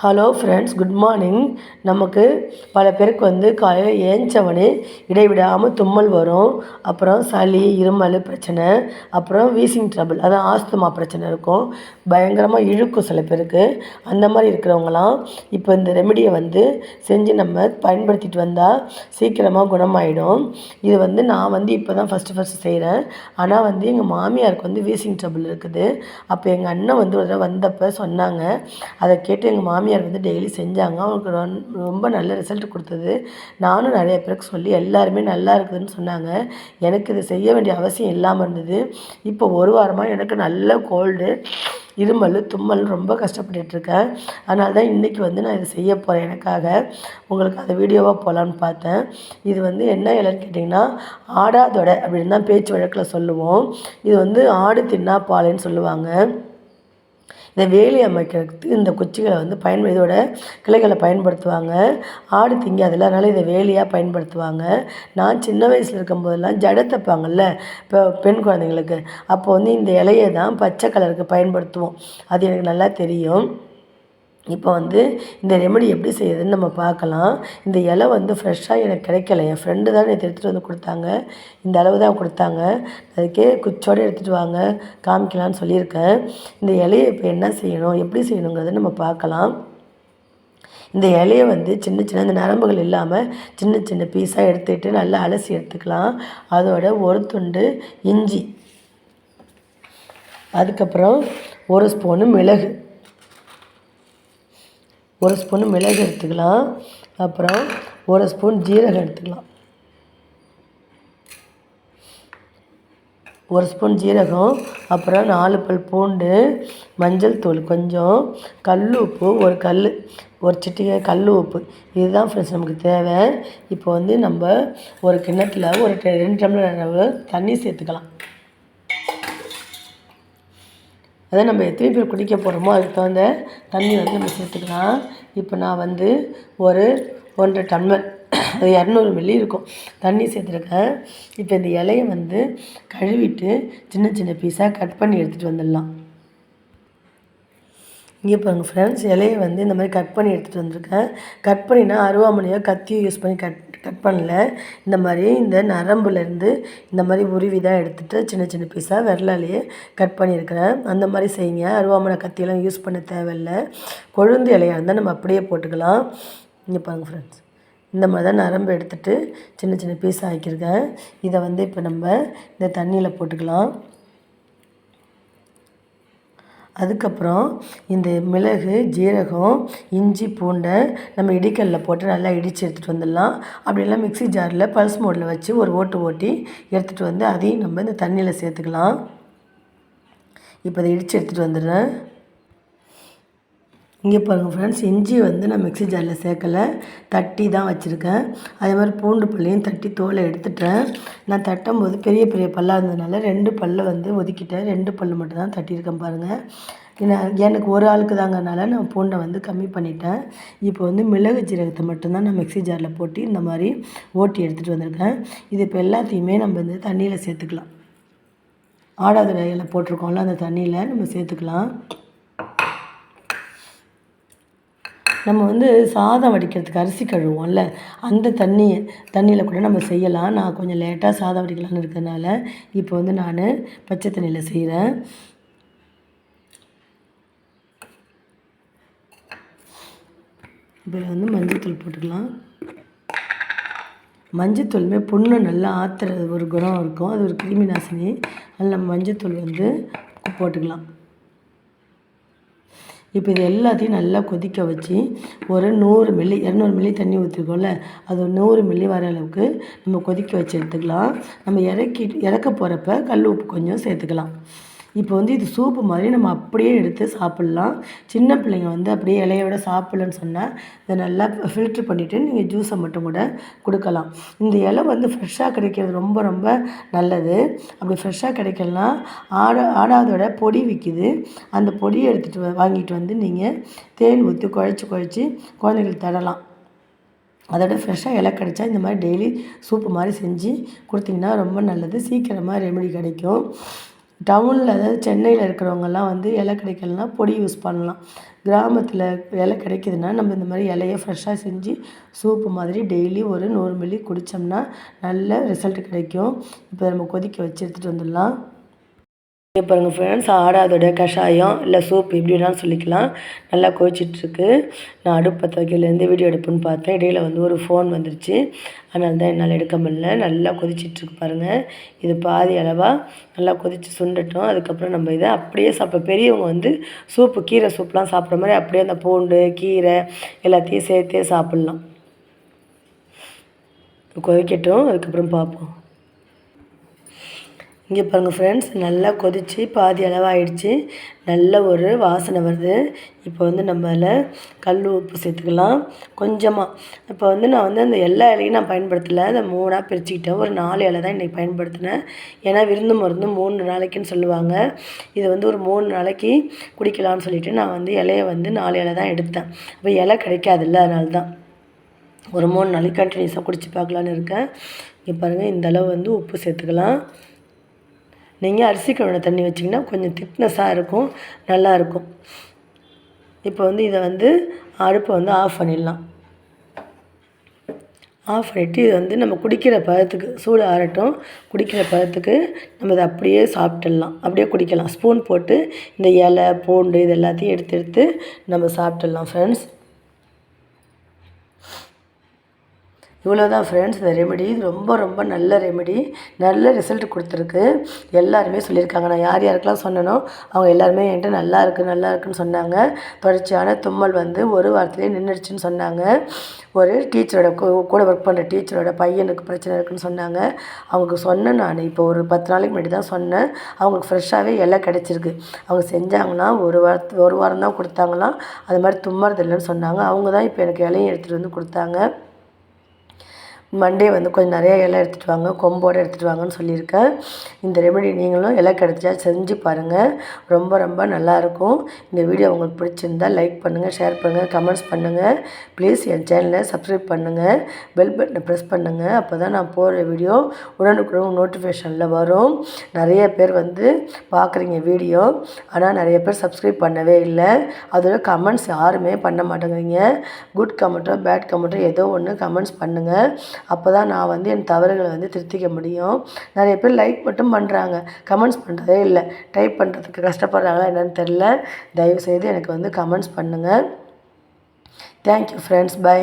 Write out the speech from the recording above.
Hello friends good morning நமக்கு பல பேருக்கு வந்து காலையில் ஏஞ்சவனே இடைவிடாமல் தும்மல் வரும். அப்புறம் சளி இருமல் பிரச்சனை. அப்புறம் வீசிங் ட்ரபிள் அதான் ஆஸ்துமா பிரச்சனை இருக்கும். பயங்கரமாக இழுக்கும் சில பேருக்கு. அந்த மாதிரி இருக்கிறவங்களாம் இப்போ இந்த ரெமெடியை வந்து செஞ்சு நம்ம பயன்படுத்திட்டு வந்தால் சீக்கிரமாக குணமாயிடும். இது வந்து நான் வந்து இப்போ தான் ஃபஸ்ட்டு ஃபஸ்ட்டு செய்கிறேன் ஆனால் வந்து எங்கள் மாமியாருக்கு வந்து வீசிங் ட்ரபிள் இருக்குது. அப்போ எங்கள் அண்ணன் வந்து ஒரு தடவை வந்தப்போ சொன்னாங்க. அதை கேட்டு எங்கள் மாமியார் வந்து டெய்லி செஞ்சாங்க. அவங்களுக்கு ரொம்ப நல்ல ரிசல்ட் கொடுத்தது. நானும் நிறைய பேருக்கு சொல்லி எல்லாருமே நல்லா இருக்குதுன்னு சொன்னாங்க. எனக்கு இது செய்ய வேண்டிய அவசியம் இல்லாமல் இருந்தது. இப்போ ஒரு வாரமாக எனக்கு நல்ல கோல்டு இருமல் தும்மல் ரொம்ப கஷ்டப்பட்டுட்ருக்கேன் அதனால தான் இன்றைக்கி வந்து நான் இதை செய்ய போகிறேன் எனக்காக. உங்களுக்கு அந்த வீடியோவாக போகலான்னு பார்த்தேன். இது வந்து என்ன இலைன்னு கேட்டிங்கன்னா ஆடாதொடை அப்படின்னு தான் பேச்சு வழக்கில் சொல்லுவோம். இது வந்து ஆடு தின்னா பாலைன்னு சொல்லுவாங்க. இந்த வேலி அமைக்கிறதுக்கு இந்த குச்சிகளை வந்து பயன் இதோட கிளைகளை பயன்படுத்துவாங்க. ஆடு திங்கி அதனால் இதை வேலியாக பயன்படுத்துவாங்க. நான் சின்ன வயசில் இருக்கும்போதெல்லாம் ஜடை தைப்பாங்கல்ல இப்போ பெண் குழந்தைங்களுக்கு. அப்போ வந்து இந்த இலையை தான் பச்சை கலருக்கு பயன்படுத்துவோம். அது எனக்கு நல்லா தெரியும். இப்போ வந்து இந்த ரெமெடி எப்படி செய்யுதுன்னு நம்ம பார்க்கலாம். இந்த இலை வந்து ஃப்ரெஷ்ஷாக எனக்கு கிடைக்கல. என் ஃப்ரெண்டு தான் எனக்கு எடுத்துகிட்டு வந்து கொடுத்தாங்க. இந்த அளவு தான் கொடுத்தாங்க. அதுக்கே குச்சோடு எடுத்துகிட்டு வாங்க. காமிக்கலான்னு சொல்லியிருக்கேன். இந்த இலையை இப்போ என்ன செய்யணும்? எப்படி செய்யணுங்கிறத நம்ம பார்க்கலாம். இந்த இலையை வந்து சின்ன சின்ன இந்த நரம்புகள் இல்லாமல் சின்ன சின்ன பீஸாக எடுத்துக்கிட்டு நல்லா அலசி எடுத்துக்கலாம். அதோட ஒரு துண்டு இஞ்சி. அதுக்கப்புறம் ஒரு ஸ்பூனு மிளகு. ஒரு ஸ்பூன் மிளகு எடுத்துக்கலாம். அப்புறம் ஒரு ஸ்பூன் ஜீரகம் எடுத்துக்கலாம். ஒரு ஸ்பூன் ஜீரகம் அப்புறம் நாலு பல் பூண்டு மஞ்சள் தூள் கொஞ்சம் கல் உப்பு ஒரு கல் ஒரு சிட்டிகை கல் உப்பு. இதுதான் ஃப்ரெண்ட்ஸ் நமக்கு தேவை. இப்போ வந்து நம்ம ஒரு கிண்ணத்தில் ஒரு ரெண்டு டம்ளர் தண்ணி சேர்த்துக்கலாம். அதாவது நம்ம எத்தனை பேர் குடிக்க போகிறோமோ அதுக்கு தகுந்த தண்ணி வந்து நம்ம சேர்த்துக்கலாம். இப்போ நான் வந்து ஒரு ஒன்றரை டம்ளர் அது இரநூறு மில்லி இருக்கும். தண்ணி சேர்த்துருக்கேன். இப்போ இந்த இலையை வந்து கழுவிட்டு சின்ன சின்ன பீஸாக கட் பண்ணி எடுத்துகிட்டு வந்துடலாம். இங்கே பாருங்கள் ஃப்ரெண்ட்ஸ் இலையை வந்து இந்த மாதிரி கட் பண்ணி எடுத்துகிட்டு வந்திருக்கேன். கட் பண்ணினா அருவாமனையோ கத்தியோ யூஸ் பண்ணி கட் கட் பண்ணல. இந்த மாதிரி இந்த நரம்புலேருந்து இந்த மாதிரி உருவி தான் எடுத்துகிட்டு சின்ன சின்ன பீஸாக விரலாலேயே கட் பண்ணியிருக்கிறேன். அந்த மாதிரி செய்யுங்க. அருவாமனை கத்தியெல்லாம் யூஸ் பண்ண தேவையில்லை. கொழுந்து இலையாக இருந்தால் நம்ம அப்படியே போட்டுக்கலாம். இங்கே பாருங்கள் ஃப்ரெண்ட்ஸ் இந்த மாதிரி தான் நரம்பு எடுத்துகிட்டு சின்ன சின்ன பீஸ் ஆக்கியிருக்கேன். இதை வந்து இப்போ நம்ம இந்த தண்ணியில் போட்டுக்கலாம். அதுக்கப்புறம் இந்த மிளகு ஜீரகம் இஞ்சி பூண்டை நம்ம இடிக்கல்ல போட்டு நல்லா இடித்து எடுத்துகிட்டு வந்துடலாம். அப்படி இல்லை மிக்ஸி ஜாரில் பல்ஸ் மோடில் வச்சு ஒரு ஓட்டு ஓட்டி எடுத்துகிட்டு வந்து அதையும் நம்ம இந்த தண்ணியில் சேர்த்துக்கலாம். இப்போ இதை இடித்து எடுத்துகிட்டு வந்துடுறேன். இங்கே பாருங்கள் ஃப்ரெண்ட்ஸ் இஞ்சி வந்து நான் மிக்ஸி ஜாரில் சேர்க்கலை. தட்டி தான் வச்சுருக்கேன். அதே மாதிரி பூண்டு பல்லையும் தட்டி தோலை எடுத்துட்டேன். நான் தட்டும் போது பெரிய பெரிய பல்லாக இருந்ததுனால ரெண்டு பல்லை வந்து ஒதுக்கிட்டேன். ரெண்டு பல்லு மட்டும் தான் தட்டியிருக்கேன் பாருங்கள் ஏன்னா எனக்கு ஒரு ஆளுக்கு தாங்கிறனால நான் பூண்டை வந்து கம்மி பண்ணிட்டேன். இப்போ வந்து மிளகு ஜீரகத்தை மட்டும்தான் நான் மிக்ஸி ஜாரில் போட்டு இந்த மாதிரி ஓட்டி எடுத்துகிட்டு வந்திருக்கேன். இது இப்போ எல்லாத்தையுமே நம்ம வந்து தண்ணியில் சேர்த்துக்கலாம். ஆடாத போட்டிருக்கோம்ல அந்த தண்ணியில் நம்ம சேர்த்துக்கலாம். நம்ம வந்து சாதம் வடிக்கிறதுக்கு அரிசி கழுவோம்ல அந்த தண்ணியை தண்ணியில் கூட நம்ம செய்யலாம். நான் கொஞ்சம் லேட்டாக சாதம் வடிக்கலாம்னு இருக்கிறதுனால இப்போ வந்து நான் பச்சை தண்ணியில் செய்கிறேன் இப்போ வந்து மஞ்சத்தூள் போட்டுக்கலாம். மஞ்சத்தூளுமே பொண்ணு நல்லா ஆற்றுற ஒரு குணம் இருக்கும். அது ஒரு கிருமி நாசினி அதில் நம்ம மஞ்சத்தூள் வந்து போட்டுக்கலாம். இப்போ இது எல்லாத்தையும் நல்லா கொதிக்க வச்சு ஒரு நூறு மில்லி இரநூறு மில்லி தண்ணி ஊற்றிருக்கோம்ல அது ஒரு நூறு மில்லி வர அளவுக்கு நம்ம கொதிக்க வச்சு எடுத்துக்கலாம். நம்ம இறக்கி இறக்க போகிறப்ப கல் உப்பு கொஞ்சம் சேர்த்துக்கலாம். இப்போ வந்து இது சூப்பு மாதிரி நம்ம அப்படியே எடுத்து சாப்பிட்லாம். சின்ன பிள்ளைங்க வந்து அப்படியே இலையோட சாப்பிட்லன்னு சொன்னால் இதை நல்லா ஃபில்ட்ரு பண்ணிவிட்டு நீங்கள் ஜூஸை மட்டும் கூட கொடுக்கலாம். இந்த இலை வந்து ஃப்ரெஷ்ஷாக கிடைக்கிறது ரொம்ப ரொம்ப நல்லது. அப்படி ஃப்ரெஷ்ஷாக கிடைக்கலனா ஆட ஆடாதோட பொடி விற்கிது அந்த பொடியை எடுத்துகிட்டு வ- வாங்கிட்டு வந்து நீங்கள் தேன் ஊற்றி குழச்சி குழச்சி குழந்தைங்களுக்கு தரலாம். அதோட ஃப்ரெஷ்ஷாக இலை கிடச்சா இந்த மாதிரி டெய்லி சூப்பு மாதிரி செஞ்சு கொடுத்தீங்கன்னா ரொம்ப நல்லது. சீக்கிரமாக ரெமெடி கிடைக்கும். டவுனில் அதாவது சென்னையில் இருக்கிறவங்கெல்லாம் வந்து இலை கிடைக்கலனா பொடி யூஸ் பண்ணலாம். கிராமத்தில் இலை கிடைக்குதுன்னா நம்ம இந்த மாதிரி இலைய ஃப்ரெஷ்ஷாக செஞ்சு சூப்பு மாதிரி டெய்லி ஒரு நூறு மில்லி குடித்தோம்னா நல்ல ரிசல்ட் கிடைக்கும். இப்போ நம்ம கொதிக்க வச்சு எடுத்துகிட்டு வந்துடலாம். இங்கே பாருங்கள் ஃப்ரெண்ட்ஸ் ஆடாதோட கஷாயம் இல்லை சூப் எப்படி வேணாலும் சொல்லிக்கலாம். நல்லா கொதிச்சிட்ருக்கு. நான் அடுப்பு பற்ற வீடியோ எடுப்புன்னு பார்த்தேன். இடையில் வந்து ஒரு ஃபோன் வந்துருச்சு. அதனால தான் என்னால் எடுக்க முடியல. நல்லா கொதிச்சிட்ருக்கு பாருங்கள் இது பாதி அளவாக நல்லா கொதித்து சுண்டட்டும். அதுக்கப்புறம் நம்ம இதை அப்படியே சாப்பிட பெரியவங்க வந்து சூப்பு கீரை சூப்லாம் சாப்பிட்ற மாதிரி அப்படியே அந்த பூண்டு கீரை எல்லாத்தையும் சேர்த்தே சாப்பிட்லாம். கொதிக்கட்டும். அதுக்கப்புறம் பார்ப்போம். இங்கே பாருங்கள் ஃப்ரெண்ட்ஸ் நல்லா கொதித்து பாதி அளவாகிடுச்சு நல்ல ஒரு வாசனை வருது. இப்போ வந்து நம்ம அதில் கல் உப்பு சேர்த்துக்கலாம். கொஞ்சமாக இப்போ வந்து நான் வந்து அந்த எல்லா இலையும் நான் பயன்படுத்தலை. அதை மூணாக பிரிச்சுக்கிட்டேன். ஒரு நாலு இலை தான் இன்றைக்கி பயன்படுத்தினேன். ஏன்னா விருந்து மருந்து மூணு நாளைக்குன்னு சொல்லுவாங்க. இது வந்து ஒரு மூணு நாளைக்கு குடிக்கலாம்னு சொல்லிவிட்டு நான் வந்து இலையை வந்து நாலு இலை தான் எடுத்தேன். இப்போ இலை கிடைக்காதுல்ல அதனால தான் ஒரு மூணு நாளைக்கு கண்டினியூஸாக குடிச்சு பார்க்கலான்னு இருக்கேன். இங்கே பாருங்கள் இந்த அளவு வந்து உப்பு சேர்த்துக்கலாம். நீங்கள் அரிசி கழுவின தண்ணி வச்சிங்கன்னா கொஞ்சம் திக்னஸாக இருக்கும் நல்லாயிருக்கும். இப்போ வந்து இதை வந்து அடுப்பை வந்து ஆஃப் பண்ணிடலாம். ஆஃப் பண்ணிவிட்டு இது வந்து நம்ம குடிக்கிற பதத்துக்கு சூடு ஆறட்டும் குடிக்கிற பதத்துக்கு நம்ம இதை அப்படியே சாப்பிட்டுடலாம். அப்படியே குடிக்கலாம். ஸ்பூன் போட்டு இந்த இலை பூண்டு இது எல்லாத்தையும் எடுத்து எடுத்து நம்ம சாப்பிட்டுடலாம் ஃப்ரெண்ட்ஸ் இவ்வளோ தான் ஃப்ரெண்ட்ஸ் இந்த ரெமெடி இது ரொம்ப ரொம்ப நல்ல ரெமெடி நல்ல ரிசல்ட் கொடுத்துருக்கு. எல்லாருமே சொல்லியிருக்காங்க. நான் யார் யாருக்கெல்லாம் சொன்னனோ அவங்க எல்லாருமே என்கிட்ட நல்லா இருக்குது நல்லா இருக்குன்னு சொன்னாங்க. தொடர்ச்சியான தும்மல் வந்து ஒரு வாரத்துலேயே நின்றுடுச்சுன்னு சொன்னாங்க. ஒரு டீச்சரோட கூட ஒர்க் பண்ணுற டீச்சரோட பையனுக்கு பிரச்சனை இருக்குன்னு சொன்னாங்க. அவங்களுக்கு சொன்னேன் நான். இப்போ ஒரு பத்து நாளைக்கு முன்னாடி தான் சொன்னேன். அவங்களுக்கு ஃப்ரெஷ்ஷாகவே இலை கிடச்சிருக்கு. அவங்க செஞ்சாங்கன்னா ஒரு வாரத்து ஒரு வாரம் தான் கொடுத்தாங்களாம். அது மாதிரி தும்மறது இல்லைன்னு சொன்னாங்க. அவங்க தான் இப்போ எனக்கு இலையும் எடுத்துகிட்டு வந்து கொடுத்தாங்க. மண்டே வந்து கொஞ்சம் நிறையா இலை எடுத்துகிட்டு வாங்க கொம்போடு எடுத்துகிட்டு வாங்கன்னு சொல்லியிருக்கேன். இந்த ரெமெடி நீங்களும் இலை கிடச்சா செஞ்சு பாருங்கள் ரொம்ப ரொம்ப நல்லாயிருக்கும் இந்த வீடியோ உங்களுக்கு பிடிச்சிருந்தால் லைக் பண்ணுங்கள் ஷேர் பண்ணுங்கள் கமெண்ட்ஸ் பண்ணுங்கள் ப்ளீஸ் என் சேனலை சப்ஸ்கிரைப் பண்ணுங்கள் பெல் பட்டனை ப்ரெஸ் பண்ணுங்கள் அப்போ தான் நான் போடுற வீடியோ உடனுக்குடன் நோட்டிஃபிகேஷனில் வரும். நிறைய பேர் வந்து பார்க்குறீங்க வீடியோ. ஆனால் நிறைய பேர் சப்ஸ்கிரைப் பண்ணவே இல்லை. அதோட கமெண்ட்ஸ் யாருமே பண்ண மாட்டேங்கிறீங்க. குட் கமெண்ட்டோ பேட் கமெண்ட்டோ ஏதோ ஒன்று கமெண்ட்ஸ் பண்ணுங்கள் அப்போ தான் நான் வந்து என் தவறுகளை வந்து திருத்திக்க முடியும். நிறைய பேர் லைக் மட்டும் பண்ணுறாங்க கமெண்ட்ஸ் பண்ணுறதே இல்லை. டைப் பண்ணுறதுக்கு கஷ்டப்படுறாங்களா என்னென்னு தெரில தயவுசெய்து எனக்கு வந்து கமெண்ட்ஸ் பண்ணுங்கள் தேங்க்யூ ஃப்ரெண்ட்ஸ் பை